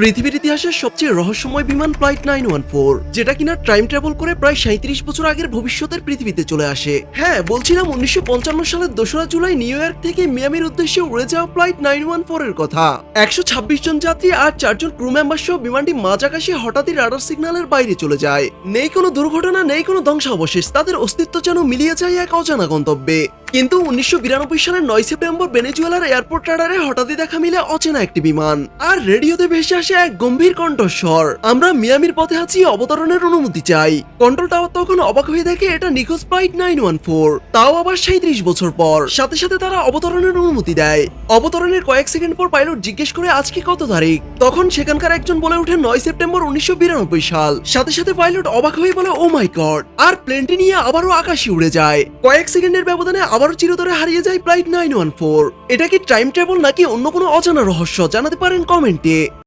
পৃথিবীর ইতিহাসের সবচেয়ে রহস্যময় বিমান ফ্লাইট নাইন ওয়ান ফোর, যেটা কিনা টাইম ট্রাভেল করে প্রায় সাঁত্রিশ বছর আগের ভবিষ্যতের পৃথিবীতে চলে আসে। হ্যাঁ বলছিলাম উনিশশো পঞ্চান্ন সালের দোসরা জুলাই নিউ ইয়র্ক থেকে মিয়ামির উদ্দেশ্যে উড়ে যাওয়া ফ্লাইট নাইন ওয়ান ফোর এর কথা। একশো ছাব্বিশ জন যাত্রী আর চারজন ক্রু মেম্বার সহ বিমানটি মাঝ আকাশে হঠাৎই রাডার সিগন্যালের বাইরে চলে যায়। নেই কোনো দুর্ঘটনা, নেই কোনো ধ্বংসাবশেষ, তাদের অস্তিত্ব যেন মিলিয়ে যায় এক অজানা গন্তব্যে। কিন্তু উনিশশো বিরানব্বই সালের নয় সেপ্টেম্বর বেনেজুয়েলার এয়ারপোর্ট রাডারে হঠাৎই দেখা মিলে অচেনা একটি বিমান। আর রেডিওতে ভেসে আসে এক গম্ভীর কণ্ঠস্বর। আমরা মিয়ামির পথে আছি, অবতরণের অনুমতি চাই। কন্ট্রোল টাওয়ার তখন অবাক হয়ে দেখে এটা নিখোঁজ ফ্লাইট নাইন ওয়ান ফোর। তাও আবার সাঁত্রিশ বছর পর। সাথে সাথে তারা অবতরণের অনুমতি দেয়। অবতরণের কয়েক সেকেন্ড পর পাইলট জিজ্ঞেস করে আজকে কত তারিখ? তখন সেখানকার একজন বলে ওঠে নয় সেপ্টেম্বর উনিশশো বিরানব্বই সাল। সাথে সাথে পাইলট অবাক হয়ে বলে ও মাই গড আর প্লেনটি নিয়ে আবারও আকাশে উড়ে যায়। কয়েক সেকেন্ডের ব্যবধানে আবারও চিরতরে হারিয়ে যায় ফ্লাইট নাইন ওয়ান ফোর এটা কি টাইম ট্রাভেল নাকি অন্য কোনো অজানা রহস্য? জানাতে পারেন কমেন্টে